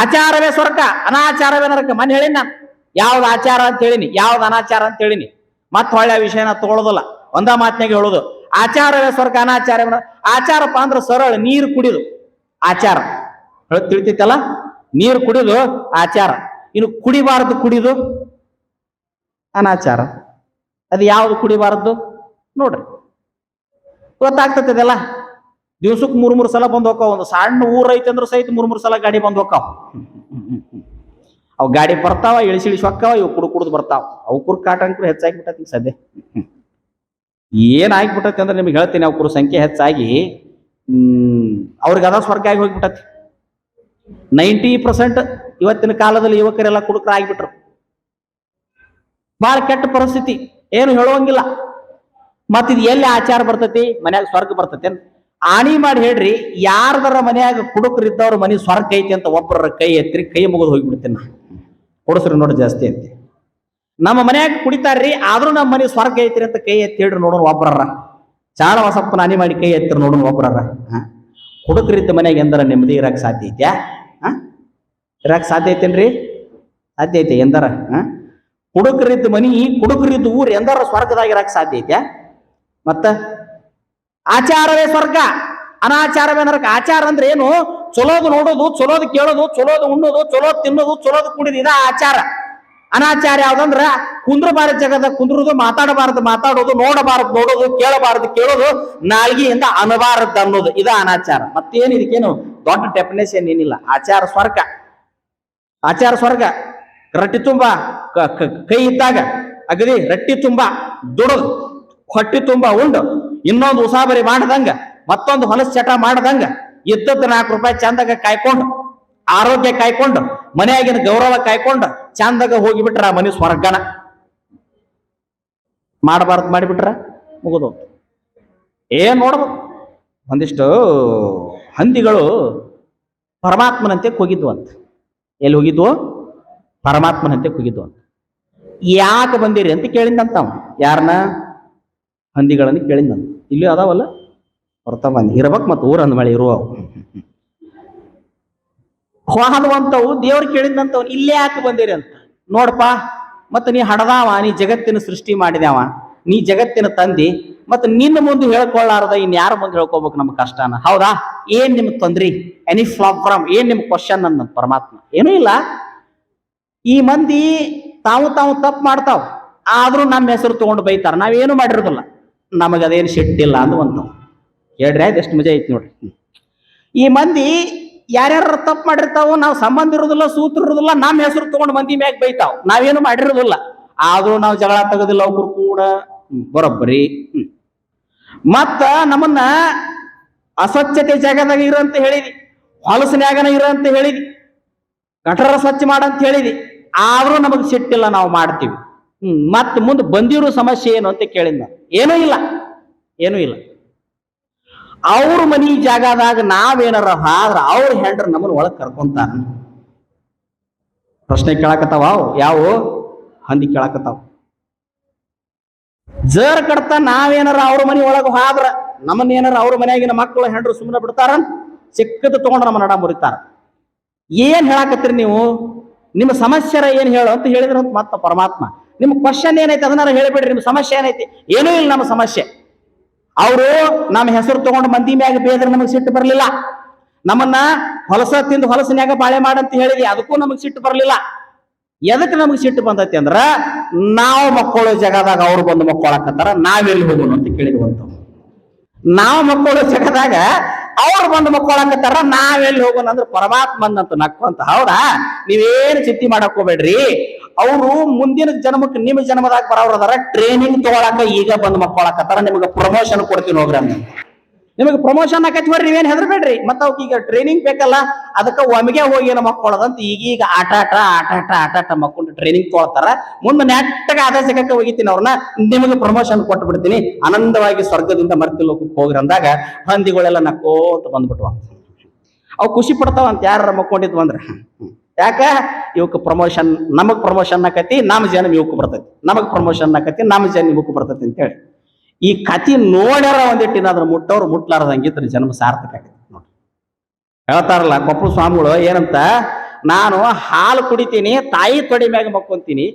ಆಚಾರವೇ ಸ್ವರ್ಗ, ಅನಾಚಾರವೇ ನರಕ. ಮನೆ ಹೇಳಿನಿ ನಾನು. ಯಾವ್ದು ಆಚಾರ ಅಂತ ಹೇಳಿನಿ, ಯಾವ್ದು ಅನಾಚಾರ ಅಂತ ಹೇಳಿನಿ. ಮತ್ತೆ ಹೊಳ್ಳೆ ಆ ವಿಷಯನ ತಗೊಳ್ಳೋದಿಲ್ಲ ಒಂದ ಮಾತಿನಾಗ ಹೇಳೋದು, ಆಚಾರವೇ ಸ್ವರ್ಗ ಅನಾಚಾರ ಆಚಾರಪ್ಪ ಅಂದ್ರೆ ಸರಳ, ನೀರು ಕುಡಿದು. ಆಚಾರ. ಹೇಳಿ ತಿಳಿತೈತಲ್ಲ? ನೀರು ಕುಡಿದು, ಆಚಾರ. ಇನ್ನು ಕುಡಿಬಾರದು ಕುಡಿದು, ಅನಾಚಾರ. ಅದು ಯಾವ್ದು ಕುಡಿಬಾರದು? ನೋಡ್ರಿ. ಗೊತ್ತಾಗ್ತದೆ ಅದೆಲ್ಲ ದಿವ್ಸಕ್ಕೆ ಮೂರ್ ಮೂರ್ ಸಲ ಬಂದ್ ಹೋಕಾವ ಒಂದು ಸಣ್ಣ ಊರ್ ಐತೆ ಅಂದ್ರೆ ಸಹಿತ ಮೂರ್ ಮೂರ್ ಸಲ ಗಾಡಿ ಬಂದ್ ಹೋಕಾವ ಅವ್ ಗಾಡಿ ಬರ್ತಾವ, ಇಳಿಸಿ ಇಳಿಸಿ ಹೊಕ್ಕಾವ ಇವ್ ಕುಡ್ ಕುಡ್ದು ಬರ್ತಾವ. ಅವ್ ಕುರ್ ಹೆಚ್ಚಾಗಿ ಬಿಟ್ಟತಿ ಸದ್ಯ. ಏನ್ ಆಗ್ಬಿಟ್ಟತಿ ಅಂದ್ರೆ ನಿಮ್ಗೆ ಹೇಳ್ತೀನಿ ಅವ್ರ ಸಂಖ್ಯೆ ಹೆಚ್ಚಾಗಿ ಅವ್ರಿಗೆ ಅದ ಸ್ವರ್ಗ ಆಗಿ ಹೋಗ್ಬಿಟ್ಟತಿ. ನೈಂಟಿ ಪರ್ಸೆಂಟ್ ಇವತ್ತಿನ ಕಾಲದಲ್ಲಿ ಯುವಕರೆಲ್ಲ ಕುಡುಕರ ಆಗಿಬಿಟ್ರು. ಬಹಳ ಕೆಟ್ಟ ಪರಿಸ್ಥಿತಿ. ಏನು ಹೇಳುವಂಗಿಲ್ಲ ಮತ್ತಿದ್ ಎಲ್ಲಿ ಆಚಾರ ಬರ್ತತಿ? ಮನ್ಯಾಗ ಸ್ವರ್ಗ ಬರ್ತತಿ ಆಣಿ ಮಾಡಿ ಹೇಳ್ರಿ, ಯಾರ್ದರ ಮನ್ಯಾಗ ಕುಡುಕರಿದ್ದವ್ರ ಮನೆ ಸ್ವರ್ಗ ಐತಿ ಅಂತ ಒಬ್ಬರ ಕೈ ಎತ್ತಿರಿ ಕೈ ಮುಗಿದು ಹೋಗಿಬಿಡ್ತೀನಿ ನಾ ಕೊಡಸ್ರಿ ನೋಡಿ ಜಾಸ್ತಿ ಐತಿ ನಮ್ಮ ಮನ್ಯಾಗ ಕುಡಿತಾರ್ರಿ, ಆದ್ರೂ ನಮ್ಮ ಮನೆ ಸ್ವರ್ಗ ಐತ್ರಿ ಅಂತ ಕೈ ಎತ್ತಿ ಹೇಳ್ರಿ ನೋಡೋಣ ಒಬ್ಬರರ ಚಾಳ ಹೊಸಪ್ಪನ ನಾನಿ ಮಾಡಿ ಕೈ ಎತ್ತಿರಿ ನೋಡೋಣ ಒಬ್ಬರರ ಕುಡುಕರಿದ್ದ ಮನೆಯಾಗ ಎಂದರ ನೆಮ್ಮದಿ ಇರಕ್ಕೆ ಸಾಧ್ಯ ಐತ್ಯಾ? ಹಾ? ಇರಕ್ಕೆ ಸಾಧ್ಯ ಐತೇನ್ರಿ? ಸಾಧ್ಯ ಐತೆ ಎಂದರ, ಹಾ? ಕುಡುಕರಿದ್ದ ಮನಿ ಕುಡುಕರಿದ್ದ ಊರು ಎಂದರ ಸ್ವರ್ಗದಾಗ ಇರಕ್ಕೆ ಸಾಧ್ಯ ಐತ್ಯಾ? ಮತ್ತ ಆಚಾರವೇ ಸ್ವರ್ಗ. ಅನಾಚಾರವೇ ನರಕ. ಆಚಾರ ಅಂದ್ರೆ ಏನು? ಚಲೋದು ನೋಡೋದು, ಚಲೋದು ಕೇಳೋದು, ಚಲೋದು ಉಣ್ಣೋದು, ಚಲೋದು ತಿನ್ನೋದು, ಚಲೋದು ಕುಡಿದು ಇದ ಆಚಾರ. ಅನಾಚಾರ ಯಾವ್ದಂದ್ರ? ಕುಂದ್ರಬಾರದು ಜಗದ, ಕುಂದ್ರದು, ಮಾತಾಡಬಾರದು, ಮಾತಾಡೋದು, ನೋಡಬಾರದು, ನೋಡೋದು, ಕೇಳಬಾರದು, ಕೇಳೋದು, ನಾಲ್ಗಿಯಿಂದ ಅನಬಾರದು ಅನ್ನೋದು. ಇದ ಅನಾಚಾರ. ಮತ್ತೇನು ಇದಕ್ಕೇನು? ದೊಡ್ಡ ಡೆಫಿನೇಷನ್ ಏನಿಲ್ಲ. ಆಚಾರ ಸ್ವರ್ಗ. ಆಚಾರ ಸ್ವರ್ಗ. ರಟ್ಟಿ ತುಂಬಾ. ಕೈ ಇದ್ದಾಗ, ಅಗದಿ ರಟ್ಟಿ ತುಂಬಾ. ದುಡದು ಹೊಟ್ಟಿ ತುಂಬಾ ಉಂಡು. ಇನ್ನೊಂದು ಉಸಾಬರಿ ಮಾಡದಂಗ, ಮತ್ತೊಂದು ಹೊಲಸ್ ಚಟ ಮಾಡದಂಗ, ಇದ್ದದ್ದು ನಾಲ್ಕು ರೂಪಾಯಿ ಚಂದಾಗ ಕಾಯ್ಕೊಂಡು, ಆರೋಗ್ಯ ಕಾಯ್ಕೊಂಡು, ಮನೆಯಾಗಿನ ಗೌರವ ಕಾಯ್ಕೊಂಡು ಚಂದಾಗ ಹೋಗಿಬಿಟ್ರ ಮನೆ ಸ್ವರ್ಗನ. ಮಾಡಬಾರ್ದು ಮಾಡಿಬಿಟ್ರ ಮುಗಿದು ಏನ್ ನೋಡ್ಬೇಕು ಒಂದಿಷ್ಟು ಹಂದಿಗಳು ಪರಮಾತ್ಮನಂತೆ ಹೋಗಿದ್ವು ಅಂತ ಎಲ್ಲಿ ಹೋಗಿದ್ವು? ಪರಮಾತ್ಮನಂತೆ ಹೋಗಿದ್ವು ಅಂತ ಯಾಕೆ ಬಂದಿರಿ ಅಂತ ಕೇಳಿದಂತ ಅವನು ಯಾರನ್ನ ಹಂದಿಗಳನ್ನು ಕೇಳಿದಂತ ಇಲ್ಲಿ ಅದಾವಲ್ಲ? ವರ್ತಮಾನ. ಇರ್ಬೇಕು ಮತ್ತು ಊರ ಮಳೆ ಇರುವ ಹಾದುವಂತವು ದೇವ್ರು ಕೇಳಿದಂತವ್ ಇಲ್ಲೇ ಯಾಕೆ ಬಂದಿರಿ ಅಂತ. ನೋಡಪ್ಪ ಮತ್ತು ನೀ ಹಡದಾವ, ನೀ ಜಗತ್ತಿನ ಸೃಷ್ಟಿ ಮಾಡಿದವ ನೀ ಜಗತ್ತಿನ ತಂದಿ ಮತ್ತು ನಿನ್ನ ಮುಂದೆ ಹೇಳ್ಕೊಳ್ಳಾರ್ದ ಇನ್ ಯಾರ ಮುಂದೆ ಹೇಳ್ಕೊಬೇಕು ನಮ್ಮ ಕಷ್ಟನ? ಹೌದಾ? ಏನ್ ನಿಮ್ ತೊಂದ್ರಿ? ಎನಿ ಫ್ಲಾಬ್ರಮ್ ಏನ್ ನಿಮ್ ಕ್ವಶನ್ ನನ್ನ ಪರಮಾತ್ಮ? ಏನೂ ಇಲ್ಲ. ಈ ಮಂದಿ ತಾವು ತಾವು ತಪ್ಪು ಮಾಡ್ತಾವ. ಆದ್ರೂ ನಮ್ಮ ಹೆಸರು ತಗೊಂಡು ಬೈತಾರ. ನಾವೇನು ಮಾಡಿರೋದಿಲ್ಲ. ನಮಗೆ ಅದೇನು ಸಿಟ್ಟಿಲ್ಲ ಒಂದು ಹೇಳ್ರಿ ಆಯ್ತು, ಎಷ್ಟು ಮಜಾ ಐತಿ ನೋಡ್ರಿ. ಈ ಮಂದಿ ಯಾರ್ಯಾರು ತಪ್ಪು ಮಾಡಿರ್ತಾವೋ, ನಾವು ಸಂಬಂಧ ಇರೋದಿಲ್ಲ, ಸೂತ್ರ ಇರೋದಿಲ್ಲ, ನಮ್ಮ ಹೆಸರು ತಗೊಂಡು ಮಂದಿ ಮ್ಯಾಗ ಬೈತಾವ್. ನಾವೇನು ಮಾಡಿರೋದಿಲ್ಲ. ಆದ್ರೂ ನಾವು ಜಗಳ ತೆಗೋದಿಲ್ಲ ಅವ್ರು ಕೂಡ. ಬರೋಬ್ಬರಿ. ಮತ್ತ ನಮ್ಮನ್ನ ಅಸ್ವಚ್ಛತೆ ಜಾಗದಾಗ ಇರು ಅಂತ ಹೇಳಿದಿ. ಹೊಲಸಿನ್ಯಾಗನ ಇರು ಅಂತ ಹೇಳಿದಿ. ಗಟರ ಸ್ವಚ್ಛ ಮಾಡಂತ ಹೇಳಿದಿ. ಆದ್ರೂ ನಮಗೆ ಸಿಟ್ಟಿಲ್ಲ, ನಾವು ಮಾಡ್ತೀವಿ. ಮತ್ ಮುಂದೆ ಬಂದಿರೋ ಸಮಸ್ಯೆ ಏನು ಅಂತ ಕೇಳಿದ ಏನೂ ಇಲ್ಲ ಏನೂ ಇಲ್ಲ. ಅವ್ರ ಮನಿ ಜಾಗದಾಗ ನಾವೇನಾರ ಆದ್ರ ಅವ್ರ ಹೆಂಡ್ರ ನಮ್ಮನ್ನ ಒಳಗ್ ಕರ್ಕೊಂತಾರ. ಪ್ರಶ್ನೆ ಕೇಳಾಕತ್ತಾವ ಯಾವ? ಹಂದಿ ಕೇಳಾಕತ್ತಾವ. ಜರ್ ಕಡತ ನಾವೇನಾರ ಅವ್ರ ಮನಿ ಒಳಗ ಹಾದ್ರ ನಮ್ಮನ್ನ ಏನಾರ ಅವ್ರ ಮನೆಯಾಗಿನ ಮಕ್ಕಳು ಹೆಂಡ್ರು ಸುಮ್ಮನೆ ಬಿಡ್ತಾರ? ಚಿಕ್ಕದ ತಗೊಂಡ್ರ ನಮ್ಮ ನಡ ಮುರಿತಾರ. ಏನ್ ಹೇಳಾಕತ್ತೀರಿ ನೀವು? ನಿಮ್ಮ ಸಮಸ್ಯೆ ಏನ್ ಹೇಳು ಅಂತ ಹೇಳಿದ್ರ ಮತ್ತ ಪರಮಾತ್ಮ. ನಿಮ್ಮ ಕ್ವಶನ್ ಏನೈತಿ ಅದನ್ನ ಹೇಳಿಬಿಡ್ರಿ, ನಿಮ್ಮ ಸಮಸ್ಯೆ ಏನೈತಿ? ಏನೂ ಇಲ್ಲ ನಮ್ಮ ಸಮಸ್ಯೆ. ಅವರು ನಮ್ಮ ಹೆಸರು ತಗೊಂಡು ಮಂದಿ ಮ್ಯಾಗ ಬೇದ್ರೆ ನಮಗೆ ಸಿಟ್ಟು ಬರಲಿಲ್ಲ. ನಮ್ಮನ್ನ ಹೊಲಸ ತಿಂದು ಹೊಲಸಿನ್ಯಾಗ ಬಾಳೆ ಮಾಡಂತ ಹೇಳಿದ್ವಿ, ಅದಕ್ಕೂ ನಮಗೆ ಸಿಟ್ಟು ಬರಲಿಲ್ಲ. ಎದಕ್ಕೆ ನಮಗೆ ಸಿಟ್ಟು ಬಂದೈತಿ ಅಂದ್ರ, ನಾವು ಮಕ್ಕಳು ಜಗದಾಗ ಅವ್ರು ಬಂದು ಮಕ್ಕಳಾಕತ್ತಾರ ನಾವೆಲ್ಲಿ ಹೋಗೋಣ ಅಂತ ಕೇಳಿದ್ವಂತ ನಾವು ಮಕ್ಕಳು ಜಗದಾಗ ಅವ್ರು ಬಂದು ಮಕ್ಕೊಳಕತ್ತಾರ ನಾವೆಲ್ಲಿ ಹೋಗೋಣ ಅಂದ್ರೆ ಪರಮಾತ್ಮಂದಂತ ನಕ್ಕೊಂತ. ಹೌದಾ? ನೀವೇನು ಚಿಂತೆ ಮಾಡಕ್ ಹೋಗ್ಬೇಡ್ರಿ. ಅವರು ಮುಂದಿನ ಜನ್ಮಕ್ಕೆ ನಿಮ್ಮ ಜನ್ಮದಾಗ ಬರೋರು ಅದಾರ ಟ್ರೈನಿಂಗ್ ತಗೊಳಕ ಈಗ ಬಂದು ಮಕ್ಕೊಳಕತ್ತಾರ, ನಿಮಗೆ ಪ್ರಮೋಷನ್ ಕೊಡ್ತೀನಿ ಹೋಗ್ರಿ ಅಂದ ನಿಮಗೆ ಪ್ರಮೋಷನ್ ಆಕೈತಿ ಬರ್ರಿ ನೀವೇನು ಹೆದರ್ಬೇಡ್ರಿ. ಮತ್ತ ಅವಕ್ಕೆ ಈಗ ಟ್ರೈನಿಂಗ್ ಬೇಕಲ್ಲ, ಅದಕ್ಕೆ ಒಮ್ಗೆ ಹೋಗಿ ನಮ್ಮ ಮಕ್ಕಳದಂತ ಈಗೀಗ ಆಟ ಆಟ ಆಟ ಆಟ ಆಟ ಆಟ ಮಕ್ಕೊಂಡು ಟ್ರೈನಿಂಗ್ ತೊಗೊಳ್ತಾರ ಮುಂದೆ ನೆಟ್ಟಗ ಆದ ಸಿಗಕ್ಕೆ ಹೋಗಿತೀನಿ ಅವ್ರನ್ನ, ನಿಮಗೆ ಪ್ರಮೋಷನ್ ಕೊಟ್ಟು ಬಿಡ್ತೀನಿ ಆನಂದವಾಗಿ ಸ್ವರ್ಗದಿಂದ ಮರ್ತಿ ಲೋಕಕ್ಕೆ ಹೋಗ್ರಿ ಅಂದಾಗ ಹಂದಿಗಳೆಲ್ಲ ನಕ್ಕೋತ ಬಂದ್ಬಿಟ್ವ. ಅವು ಖುಷಿ ಪಡ್ತಾವಂತ ಯಾರ ಮಕ್ಕೊಂಡಿದ್ವು ಅಂದ್ರೆ? ಯಾಕ? ಇವಕ್ಕೆ ಪ್ರಮೋಷನ್ ನಮಗ್ ಪ್ರಮೋಷನ್ ಆಕತಿ ನಮ್ಮ ಜನ ಇವಕ್ಕೆ ಬರ್ತೈತಿ. ನಮಗ್ ಪ್ರಮೋಷನ್ ಆಕತಿ ನಮ್ಮ ಜನ ಇವಕ್ಕೆ ಬರ್ತೈತಿ ಅಂತೇಳಿ. ಈ ಕತಿ ನೋಡ್ಯಾರ ಒಂದಿಟ್ಟು ಅದ್ರ ಮುಟ್ಟವ್ರು ಮುಟ್ಲಾರ್ದಂಗಿದ್ರೆ ಜನ್ಮ ಸಾರ್ಥಕ ಆಗಿದೆ ನೋಡಿ ಹೇಳ್ತಾರಲ್ಲ ಕೊಪ್ಪಳ ಸ್ವಾಮಿಗಳು ಏನಂತ, ನಾನು ಹಾಲು ಕುಡಿತೀನಿ, ತಾಯಿ ತೊಡಿ ಮ್ಯಾಗ ಮಕ್ಕೊಂತೀನಿ,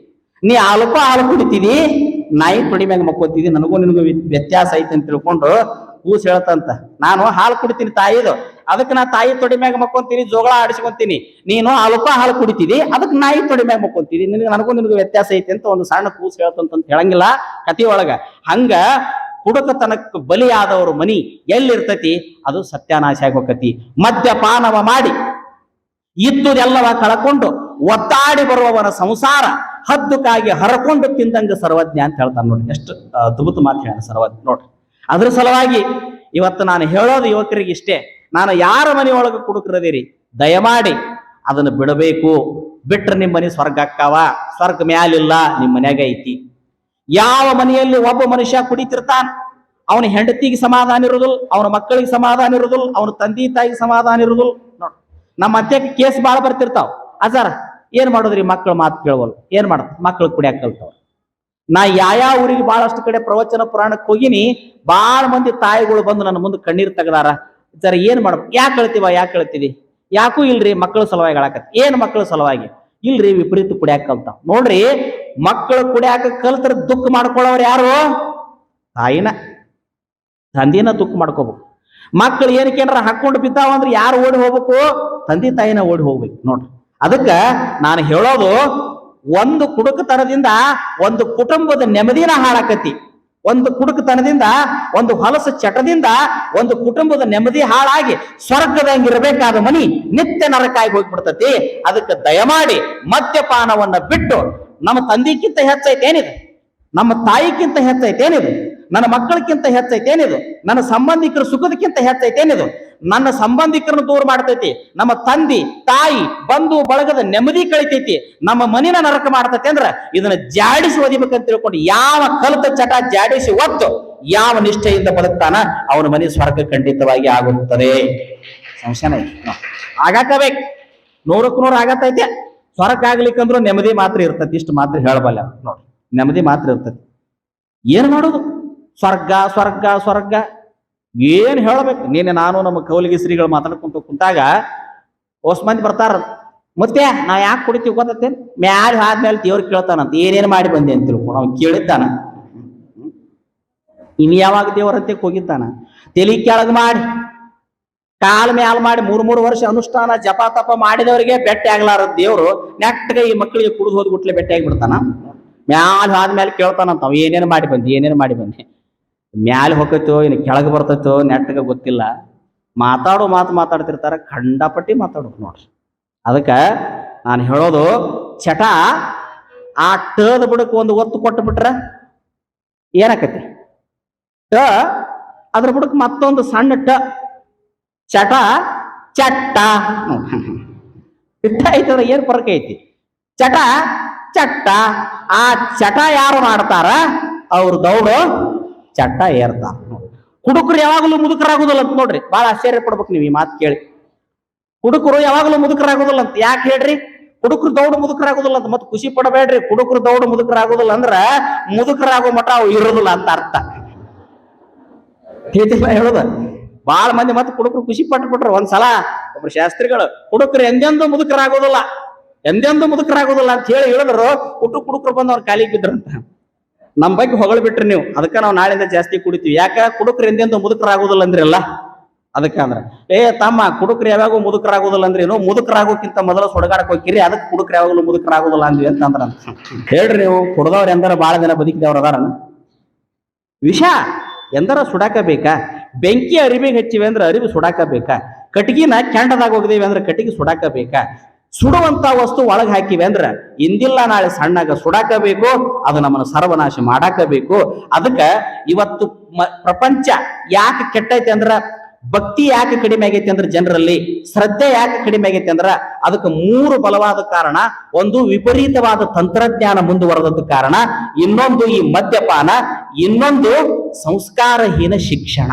ನೀ ಹಾಲುಕೋ ಹಾಲು ಕುಡಿತೀನಿ, ನಾಯಿ ತೊಡಿ ಮ್ಯಾಗ ಮಕ್ಕೊಂತೀನಿ, ನನಗೂ ನಿನಗೂ ವ್ಯ- ವ್ಯತ್ಯಾಸ ಐತೆ ಅಂತ ತಿಳ್ಕೊಂಡು ಕೂಸ್ ಹೇಳ್ತಂತ. ನಾನು ಹಾಲು ಕುಡಿತೀನಿ ತಾಯಿದು. ಅದಕ್ಕೆ ನಾ ತಾಯಿ ತೊಡೆ ಮ್ಯಾಗ ಮಕ್ಕೊಂತೀನಿ ಜೋಗಳ ಆಡಿಸ್ಕೊಂತೀನಿ. ನೀನು ಅಲ್ಪ ಹಾಲು ಕುಡಿತೀನಿ ಅದಕ್ಕೆ ನಾಯಿ ತೊಡೆ ಮ್ಯಾಗ ಮಕ್ಕೊಂತೀನಿ ನಿನಗೆ ನನಗೂ ನಿನಗೂ ವ್ಯತ್ಯಾಸ ಐತೆ ಅಂತ ಒಂದು ಸಣ್ಣ ಕೂಸ್ ಹೇಳ್ತಂತ ಹೇಳಂಗಿಲ್ಲ ಒಳಗ. ಹಂಗ ಕುಡುಕತನಕ್ಕೆ ಬಲಿಯಾದವರು ಮನಿ ಎಲ್ಲಿರ್ತತಿ? ಅದು ಸತ್ಯಾನಾಶ ಆಗೋಕತಿ. ಮದ್ಯಪಾನವ ಮಾಡಿ ಇದ್ದುದೆಲ್ಲವ ಕಳಕೊಂಡು ಒದ್ದಾಡಿ ಬರುವವನ ಸಂಸಾರ ಹದ್ದುಕಾಗಿ ಹರಕೊಂಡು ತಿಂದಂಗ ಸರ್ವಜ್ಞ ಅಂತ ಹೇಳ್ತಾನೆ ನೋಡ್ರಿ. ಎಷ್ಟು ಅದ್ಭುತ ಮಾತು ಹೇಳ ಸರ್ವಜ್ಞ ನೋಡ್ರಿ. ಅದ್ರ ಸಲುವಾಗಿ ಇವತ್ತು ನಾನು ಹೇಳೋದು ಯುವಕರಿಗೆ ಇಷ್ಟೇ ನಾನು ಯಾರ ಮನೆಯೊಳಗೆ ಕುಡುಕರದಿರಿ, ದಯಮಾಡಿ ಅದನ್ನು ಬಿಡಬೇಕು. ಬಿಟ್ರೆ ನಿಮ್ಮ ಮನೆ ಸ್ವರ್ಗ ಅಕ್ಕಾವ ಸ್ವರ್ಗ ಮ್ಯಾಲಿಲ್ಲ, ನಿಮ್ಮ ಮನ್ಯಾಗ ಐತಿ. ಯಾವ ಮನೆಯಲ್ಲಿ ಒಬ್ಬ ಮನುಷ್ಯ ಕುಡಿತಿರ್ತಾನ? ಅವನ ಹೆಂಡತಿಗೆ ಸಮಾಧಾನ ಇರುದಿಲ್ಲ, ಅವನ ಮಕ್ಕಳಿಗೆ ಸಮಾಧಾನ ಇರುದಿಲ್ಲ, ಅವನ ತಂದೆ ತಾಯಿಗೆ ಸಮಾಧಾನ ಇರುದಿಲ್ಲ. ನೋಡ್, ನಮ್ಮ ಅತ್ತೆಗೆ ಕೇಸ್ ಬಾಳ ಬರ್ತಿರ್ತಾವ. ಅಜಾರ, ಏನ್ ಮಾಡೋದ್ರಿ ಮಕ್ಕಳು ಮಾತು ಕೇಳವಲ್ಲ ಏನ್ ಮಾಡೋದು ಮಕ್ಕಳು ಕುಡಿಯಾಕ ಕಲ್ತಾವ ನಾ ಯಾವ ಊರಿಗೆ ಬಹಳಷ್ಟು ಕಡೆ ಪ್ರವಚನ ಪುರಾಣಕ್ಕೆ ಹೋಗಿನಿ ಬಹಳ ಮಂದಿ ತಾಯಿಗಳು ಬಂದು ನನ್ನ ಮುಂದೆ ಕಣ್ಣೀರು ತೆಗ್ದಾರ. ಜರ ಏನ್ ಮಾಡ್ಬೇಕು? ಯಾಕೆ ಕಳ್ತೀವ ಯಾಕೆ ಕಳ್ತೀವಿ ಯಾಕೂ ಇಲ್ರಿ ಮಕ್ಕಳ ಸಲುವಾಗಿ ಹೇಳಕತ್ ಏನ್ ಮಕ್ಕಳ ಸಲುವಾಗಿ? ಇಲ್ರಿ ವಿಪರೀತ ಕುಡಿಯಾಕ ಕಲ್ತಾವ. ನೋಡ್ರಿ, ಮಕ್ಕಳು ಕುಡಿಯಾಕ ಕಲ್ತರ ದುಃಖ ಮಾಡ್ಕೊಳ್ಳೋರು ಯಾರು? ತಾಯಿನ. ತಂದಿನ ದುಃಖ ಮಾಡ್ಕೋಬೇಕು. ಮಕ್ಕಳು ಏನಕ್ಕೇನಾರ ಹಾಕೊಂಡು ಬಿದ್ದಾವ ಅಂದ್ರೆ ಯಾರು ಓಡಿ ಹೋಗ್ಬೇಕು? ತಂದೆ ತಾಯಿನ ಓಡಿ ಹೋಗ್ಬೇಕು ನೋಡ್ರಿ. ಅದಕ್ಕ ನಾನು ಹೇಳೋದು ಒಂದು ಕುಡುಕತನದಿಂದ ಒಂದು ಕುಟುಂಬದ ನೆಮ್ಮದಿನ ಹಾಳಾಕತಿ. ಒಂದು ಕುಡುಕತನದಿಂದ ಒಂದು ಹೊಲಸು ಚಟದಿಂದ ಒಂದು ಕುಟುಂಬದ ನೆಮ್ಮದಿ ಹಾಳಾಗಿ ಸ್ವರ್ಗದಂಗಿರಬೇಕಾದ ಮನಿ ನಿತ್ಯ ನರಕಾಗಿ ಹೋಗ್ಬಿಡ್ತತಿ. ಅದಕ್ಕೆ ದಯಮಾಡಿ ಮದ್ಯಪಾನವನ್ನ ಬಿಟ್ಟು ನಮ್ಮ ತಂದಿಕ್ಕಿಂತ ಹೆಚ್ಚೈತೇನಿದೆ? ನಮ್ಮ ತಾಯಿಕ್ಕಿಂತ ಹೆಚ್ಚೈತೇನಿದು? ನನ್ನ ಮಕ್ಕಳಕ್ಕಿಂತ ಹೆಚ್ಚೈತೇನಿದು? ನನ್ನ ಸಂಬಂಧಿಕರ ಸುಖದಕ್ಕಿಂತ ಹೆಚ್ಚೈತೇನಿದು? ನನ್ನ ಸಂಬಂಧಿಕರನ್ನು ದೂರ ಮಾಡ್ತೈತಿ. ನಮ್ಮ ತಂದಿ, ತಾಯಿ, ಬಂಧು, ಬಳಗದ ನೆಮ್ಮದಿ ಕಳಿತೈತಿ. ನಮ್ಮ ಮನಿನ ನರಕ ಮಾಡ್ತೈತಿ ಅಂದ್ರ ಇದನ್ನ ಜಾಡಿಸಿ ಓದಿಬೇಕಂತ ತಿಳ್ಕೊಂಡು ಯಾವ ಕಲಿತ ಚಟ ಜಾಡಿಸಿ ಒತ್ತು ಯಾವ ನಿಷ್ಠೆಯಿಂದ ಬದುಕ್ತಾನ ಅವನ ಮನೆ ಸ್ವರ್ಗ ಖಂಡಿತವಾಗಿ ಆಗುತ್ತದೆ. ಸಂಶಯನ ಆಗಾಕಬೇಕು ನೂರಕ್ಕೂ ನೂರು ಆಗತ್ತೈತೆ ಸ್ವರ್ಗ ಆಗ್ಲಿಕ್ಕಂದ್ರೂ ನೆಮ್ಮದಿ ಮಾತ್ರ ಇರ್ತೈತಿ. ಇಷ್ಟು ಮಾತ್ರ ಹೇಳಬಲ್ಲ. ನೋಡಿ, ನೆಮ್ಮದಿ ಮಾತ್ರ ಇರ್ತೈತಿ. ಏನ್ ಮಾಡೋದು? ಸ್ವರ್ಗ ಸ್ವರ್ಗ ಸ್ವರ್ಗ. ಏನ್ ಹೇಳ್ಬೇಕು? ನೀನೆ ನಾನು ನಮ್ಮ ಕೌಲಿಗೆ ಶ್ರೀಗಳು ಮಾತಾಡ್ಕೊಂತ ಕುಂತಾಗ ಹೊಸ ಮಂದಿ ಬರ್ತಾರ. ಮತ್ತೆ ನಾ ಯಾಕೆ ಕುಡಿತೀವಿ ಗೊತ್ತೇನ್ ಮ್ಯಾಲ ಆದ್ಮೇಲೆ ದೇವ್ರು ಕೇಳ್ತಾನಂತ. ಏನೇನ್ ಮಾಡಿ ಬಂದೆ ಅಂತ ತಿಳ್ಕೊಂಡು ಅವ್ನು ಕೇಳಿದ್ದಾನ. ಇನ್ ಯಾವಾಗ ದೇವರಂತೆ ಹೋಗಿದ್ದಾನ? ತಲಿ ಕೆಳಗ್ ಮಾಡಿ, ಕಾಲ್ ಮ್ಯಾಲ ಮಾಡಿ ಮೂರ್ ಮೂರು ವರ್ಷ ಅನುಷ್ಠಾನ ಜಪ ತಪ ಮಾಡಿದವರಿಗೆ ಬೆಟ್ಟ ಆಗ್ಲಾರ ದೇವ್ರು ನೆಟ್ಟಗೆ ಈ ಮಕ್ಕಳಿಗೆ ಕುಡಿದು ಹೋದ್ಬಿಟ್ಲೆ ಬೆಟ್ಟ ಆಗಿಬಿಡ್ತಾನ. ಮ್ಯಾಲ ಆದ್ಮೇಲೆ ಕೇಳ್ತಾನಂತ ಅವ್ ಏನೇನು ಮಾಡಿ ಬಂದಿ, ಏನೇನು ಮಾಡಿ ಬಂದಿ? ಮ್ಯಾಲ ಹೋಗತ್ತೋ ಇನ್ನು ಕೆಳಗೆ ಬರ್ತೈತೋ ನೆಟ್ಟಗೆ ಗೊತ್ತಿಲ್ಲ. ಮಾತಾಡೋ ಮಾತು ಮಾತಾಡ್ತಿರ್ತಾರ, ಖಂಡಪಟ್ಟಿ ಮಾತಾಡೋದು ನೋಡ್ರಿ. ಅದಕ್ಕೆ ನಾನು ಹೇಳೋದು ಚಟ ಆ ಟದ ಬುಡಕ್ಕೆ ಒಂದು ಒತ್ತು ಕೊಟ್ಟು ಬಿಟ್ರೆ ಏನಾಕತಿ ಟ ಅದ್ರ ಬುಡಕ್ಕೆ ಮತ್ತೊಂದು ಸಣ್ಣ ಟ ಚಟ ಚಟ್ಟ ಇಟ್ಟ ಐತದ ಏನು ಫರಕ ಐತಿ? ಚಟ ಚಟ್ಟ ಆ ಚಟ ಯಾರು ಮಾಡ್ತಾರ? ಅವ್ರ ದೌಡು ಚಟ್ಟ ಏರ್ತಾರ ಕುಡುಕರು ಯಾವಾಗಲೂ ಮುದುಕರಾಗುದಿಲ್ಲ ಅಂತ ನೋಡ್ರಿ. ಬಹಳ ಆಶ್ಚರ್ಯ ಪಡ್ಬೇಕು ನೀವು ಈ ಮಾತು ಕೇಳಿ. ಕುಡುಕರು ಯಾವಾಗಲೂ ಮುದುಕರಾಗುದಿಲ್ಲ ಅಂತ ಯಾಕೆ ಹೇಳ್ರಿ? ಕುಡುಕರು ದೌಡು ಮುದುಕರಾಗುದಿಲ್ಲ ಅಂತ ಮತ್ತೆ ಖುಷಿ ಪಡಬೇಡ್ರಿ. ದೌಡ್ ದೌಡು ಮುದುಕರಾಗುದಿಲ್ಲ ಅಂದ್ರ ಮುದುಕರಾಗೋ ಮಠ ಅವು ಇರೋದಿಲ್ಲ ಅಂತ ಅರ್ಥ. ತಿಳಿತಿಲ್ಲ ಹೇಳೋದು. ಬಹಳ ಮಂದಿ ಮತ್ತೆ ಕುಡುಕರು ಖುಷಿ ಪಟ್ಬಿಟ್ರು. ಒಂದ್ಸಲ ಒಬ್ರು ಶಾಸ್ತ್ರಿಗಳು ಕುಡುಕರು ಎಂದೆಂದೂ ಮುದುಕರಾಗೋದಿಲ್ಲ. ಎಂದೆಂದೂ ಮುದುಕರಾಗೋದಿಲ್ಲ ಅಂತ ಹೇಳಿ ಹೇಳಿದ್ರು. ಹುಟ್ಟು ಕುಡುಕರು ಬಂದು ಅವ್ರ ಕಾಲಿಗೆ ಬಿದ್ರಂತ ನಮ್ ಬಗ್ಗೆ ಹೊಗಳ ಬಿಟ್ರಿ ನೀವು. ಅದಕ್ಕೆ ನಾವು ನಾಳೆಯಿಂದ ಜಾಸ್ತಿ ಕುಡಿತೀವಿ. ಯಾಕ? ಕುಡುಕ್ರೆ ಎಂದೆಂದೂ ಮುದುಕರಾಗೋದಿಲ್ಲ ಅಂದ್ರಲ್ಲ ಅದಕ್ಕೆ ಅಂದ್ರೆ, ಏ ತಮ್ಮ, ಕುಡುಕ್ರೆ ಯಾವಾಗೂ ಮುದುಕರಾಗೋದಿಲ್ಲ ಅಂದ್ರೆ ಏನು? ಮುದುಕರಾಗೋಕ್ಕಿಂತ ಮೊದಲು ಸೊಡಗಾಡಕ್ಕೆ ಹೋಗಿರಿ ಅದಕ್ಕೆ ಕುಡುಕ್ರೆ ಯಾವಾಗಲೂ ಮುದುಕರಾಗೋದಿಲ್ಲ ಅಂದ್ವಿ ಅಂತ ಅಂದ್ರ ಹೇಳ್ರಿ ನೀವು, ಕುಡ್ದವ್ರು ಎಂದರ ಭಾಳ ದಿನ ಬದುಕಿದವ್ರು ಅದಾರನ? ವಿಷ, ಎಂದರ ಸುಡಾಕ ಬೇಕಾ ಬೆಂಕಿ ಅರಿವಿಗೆ ಹಚ್ಚಿವೆ ಅಂದ್ರೆ ಅರಿವು ಸುಡಾಕ ಬೇಕಾ ಕಟ್ಟಿಗೆನ ಕೆಂಡದಾಗ ಹೋಗಿದೇವಿ ಅಂದ್ರೆ ಕಟ್ಟಿಗೆ ಸುಡಾಕ ಬೇಕಾ ಸುಡುವಂತ ವಸ್ತು ಒಳಗೆ ಹಾಕಿವೆ ಅಂದ್ರ ಇಂದಿಲ್ಲ ನಾಳೆ ಸಣ್ಣಾಗ ಸುಡಾಕಬೇಕು, ಅದು ನಮ್ಮನ್ನು ಸರ್ವನಾಶ ಮಾಡಾಕಬೇಕು. ಅದಕ್ಕೆ ಇವತ್ತು ಪ್ರಪಂಚ ಯಾಕೆ ಕೆಟ್ಟೈತೆ ಅಂದ್ರ ಭಕ್ತಿ ಯಾಕೆ ಕಡಿಮೆ ಆಗೈತೆ ಅಂದ್ರೆ ಜನರಲ್ಲಿ ಶ್ರದ್ಧೆ ಯಾಕೆ ಕಡಿಮೆ ಆಗೈತೆ ಅಂದ್ರ ಅದಕ್ಕೆ ಮೂರು ಬಲವಾದ ಕಾರಣ, ಒಂದು ವಿಪರೀತವಾದ ತಂತ್ರಜ್ಞಾನ ಮುಂದುವರೆದದ್ದು ಕಾರಣ, ಇನ್ನೊಂದು ಈ ಮದ್ಯಪಾನ, ಇನ್ನೊಂದು ಸಂಸ್ಕಾರಹೀನ ಶಿಕ್ಷಣ.